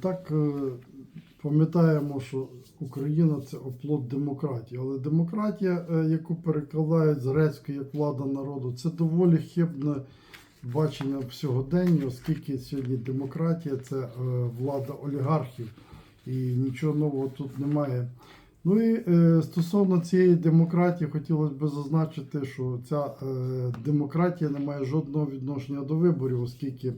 Так е, пам'ятаємо, що Україна це оплот демократії. Але демократія, е, яку перекладають з грецької як влада народу, це доволі хибне бачення в сьогоденні, оскільки сьогодні демократія це е, влада олігархів, і нічого нового тут немає. Ну і стосовно цієї демократії, хотілося б зазначити, що ця демократія не має жодного відношення до виборів, оскільки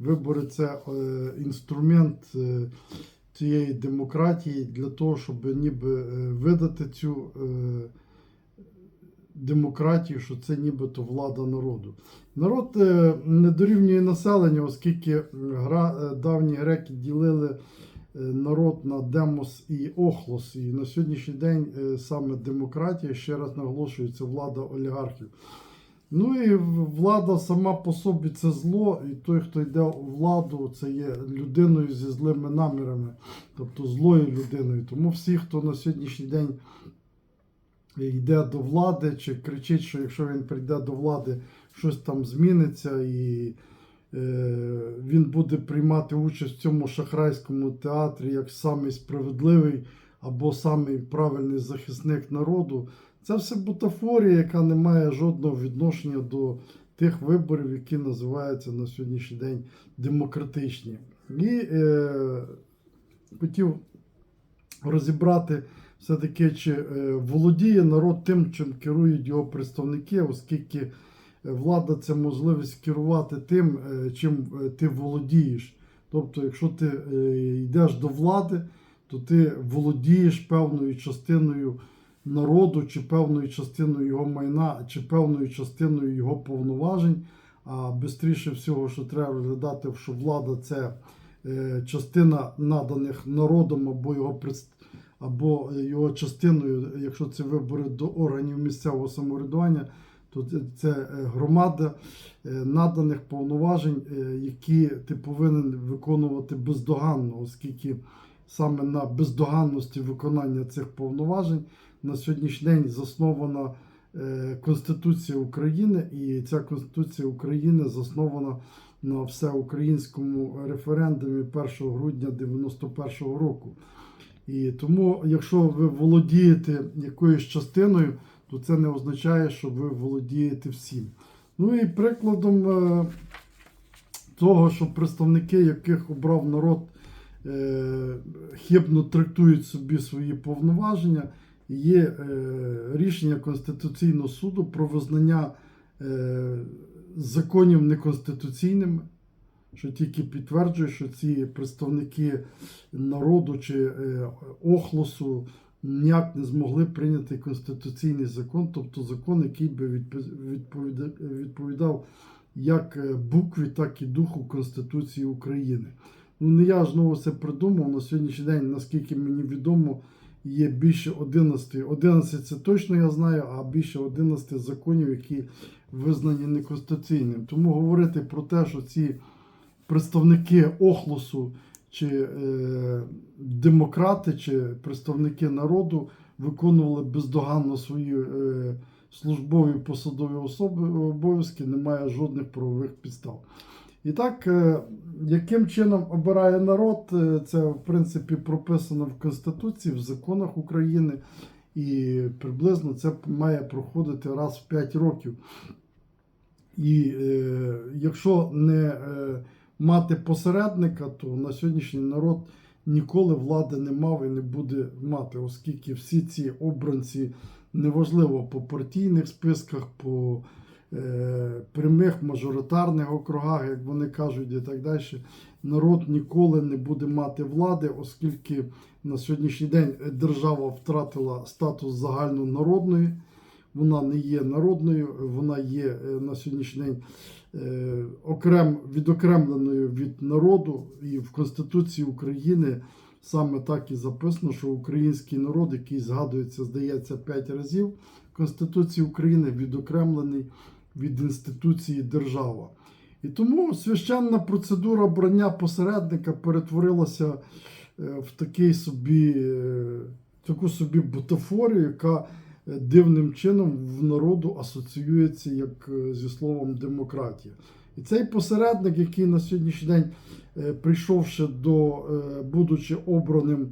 вибори це е, інструмент е, цієї демократії для того, щоб ніби е, видати цю е, демократію, що це нібито влада народу. Народ е, не дорівнює населення, оскільки гра, е, давні греки ділили е, народ на демос і охлос. І на сьогоднішній день е, саме демократія, ще раз наголошую, це влада олігархів. Ну і влада сама по собі це зло, і той, хто йде у владу, це є людиною зі злими намірами, тобто злою людиною. Тому всі, хто на сьогоднішній день йде до влади, чи кричить, що якщо він прийде до влади, щось там зміниться, і е, він буде приймати участь в цьому шахрайському театрі як самий справедливий або самий правильний захисник народу. Це все бутафорія, яка не має жодного відношення до тих виборів, які називаються на сьогоднішній день демократичні. І е, хотів розібрати все-таки, чи е, володіє народ тим, чим керують його представники, оскільки е, влада це можливість керувати тим, е, чим е, ти володієш. Тобто, якщо ти е, йдеш до влади, то ти володієш певною частиною народу, чи певною частиною його майна, чи певною частиною його повноважень. А бистріше всього, що треба розглядати, що влада це е, частина наданих народом або його або його частиною, якщо це вибори до органів місцевого самоврядування, то це- е, громада е, наданих повноважень, які ти повинен виконувати бездоганно, оскільки саме на бездоганності виконання цих повноважень на сьогоднішній день заснована е, Конституція України, і ця Конституція України заснована на всеукраїнському референдумі 1 грудня 91-го року. І тому, якщо ви володієте якоюсь частиною, то це не означає, що ви володієте всім. Ну і прикладом е, того, що представники, яких обрав народ, хибно трактують собі свої повноваження, є е, рішення Конституційного суду про визнання е, законів неконституційними, що тільки підтверджує, що ці представники народу чи е, охлосу ніяк не змогли прийняти конституційний закон, тобто закон, який би відповідав як е, букві, так і духу Конституції України. Ну, не я знову це придумав. На сьогоднішній день, наскільки мені відомо, є більше 11. 11 це точно я знаю, а більше 11 законів, які визнані неконституційним. Тому говорити про те, що ці представники Охлосу чи е, демократи, чи представники народу виконували бездоганно свої е, службові посадові особи обов'язки, немає жодних правових підстав. І так, е, яким чином обирає народ, е, це в принципі прописано в Конституції, в законах України, і приблизно це має проходити раз в 5 років. І е, якщо не е, мати посередника, то на сьогоднішній народ ніколи влади не мав і не буде мати, оскільки всі ці обранці, неважливо по партійних списках, по прямих мажоритарних округах, як вони кажуть, і так далі, народ ніколи не буде мати влади, оскільки на сьогоднішній день держава втратила статус загальнонародної. Вона не є народною, вона є е, на сьогоднішній день е, окрем, відокремленою від народу. І в Конституції України саме так і записано, що український народ, який згадується, здається, 5 разів в Конституції України, відокремлений від інституції держава. І тому священна процедура обрання посередника перетворилася е, в такий собі, е, таку собі бутафорію, яка е, дивним чином в народу асоціюється як зі словом демократія. І цей посередник, який на сьогоднішній день, прийшовши до, будучи обраним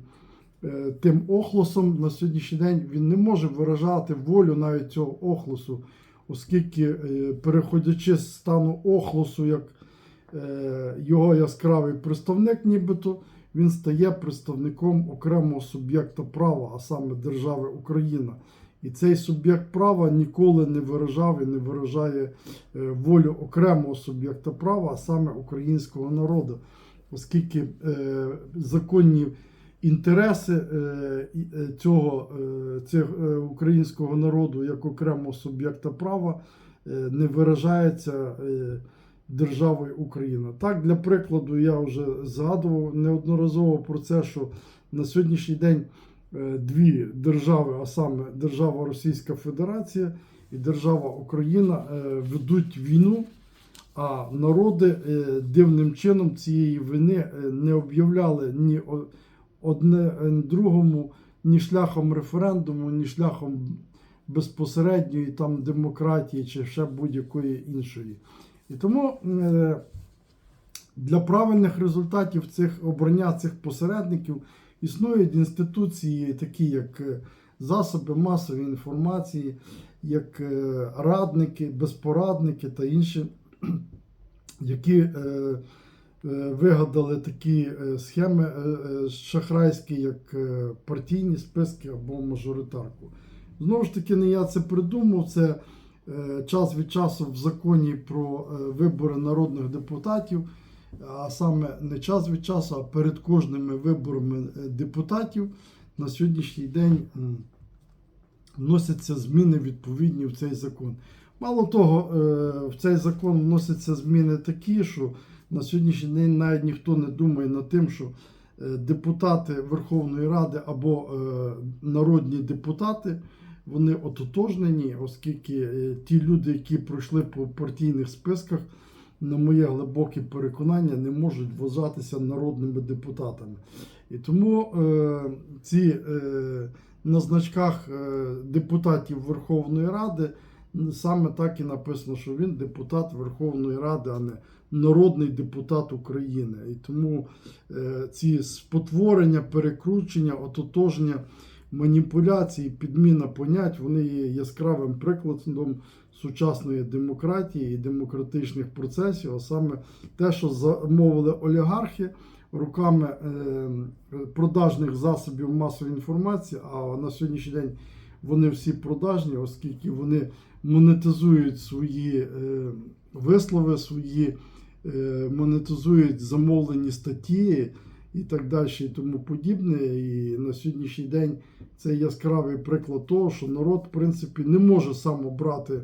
тим охлосом, на сьогоднішній день він не може виражати волю навіть цього охлосу, оскільки, е, переходячи з стану охлосу як е, його яскравий представник, нібито він стає представником окремого суб'єкта права, а саме держави Україна. І цей суб'єкт права ніколи не виражав і не виражає е, волю окремого суб'єкта права, а саме українського народу, оскільки законні інтереси е, е, цього е, е, українського народу як окремого суб'єкта права не виражається державою Україна. Так, для прикладу, я вже згадував неодноразово про це, що на сьогоднішній день дві держави, а саме держава Російська Федерація і держава Україна, ведуть війну. А народи дивним чином цієї війни е, не об'являли ні одне другому ні шляхом референдуму, ні шляхом безпосередньої там демократії чи ще будь-якої іншої. І тому е, для правильних результатів цих обрання цих посередників існують інституції, такі як е, засоби масової інформації, як е, радники, безпорадники та інші, які вигадали такі е, схеми е, е, шахрайські, як е, партійні списки або мажоритарку. Знову ж таки, не я це придумав. Це е, час від часу в законі про е, вибори народних депутатів, а саме не час від часу, а перед кожними виборами е, депутатів на сьогоднішній день вносяться зміни відповідні в цей закон. Мало того, е, в цей закон вносяться зміни такі, що на сьогоднішній день навіть ніхто не думає над тим, що е, депутати Верховної Ради або е, народні депутати вони ототожнені, оскільки е, ті люди, які пройшли по партійних списках, на моє глибоке переконання, не можуть вважатися народними депутатами. І тому е, ці е, на значках е, депутатів Верховної Ради саме так і написано, що він депутат Верховної Ради, а не народний депутат України. І тому е, ці спотворення, перекручення, ототоження маніпуляції, підміна понять, вони є яскравим прикладом сучасної демократії і демократичних процесів, а саме те, що замовили олігархи руками е, продажних засобів масової інформації, а на сьогоднішній день вони всі продажні, оскільки вони монетизують свої е, вислови, свої е, монетизують замовлені статті і так далі, і тому подібне. І на сьогоднішній день це яскравий приклад того, що народ, в принципі, не може сам обрати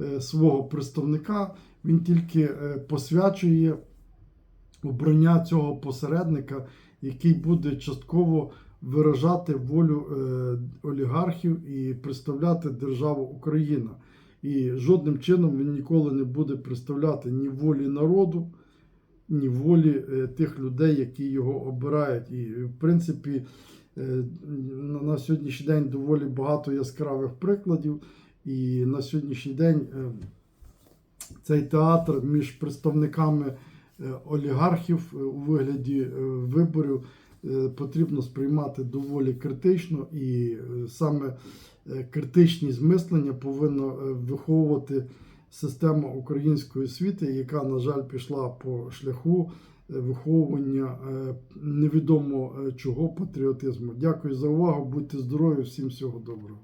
е, свого представника, він тільки е, посвячує обрання цього посередника, який буде частково виражати волю е, олігархів і представляти державу Україна. І жодним чином він ніколи не буде представляти ні волі народу, ні волі е, тих людей, які його обирають. І, в принципі, е, на- сьогоднішній день доволі багато яскравих прикладів. І на сьогоднішній день цей театр між представниками олігархів у вигляді виборів потрібно сприймати доволі критично, і е, саме критичні критичність мислення повинна е, виховувати система української освіти, яка, на жаль, пішла по шляху е, виховування е, невідомо е, чого патріотизму. Дякую за увагу. Будьте здорові, всім всього доброго.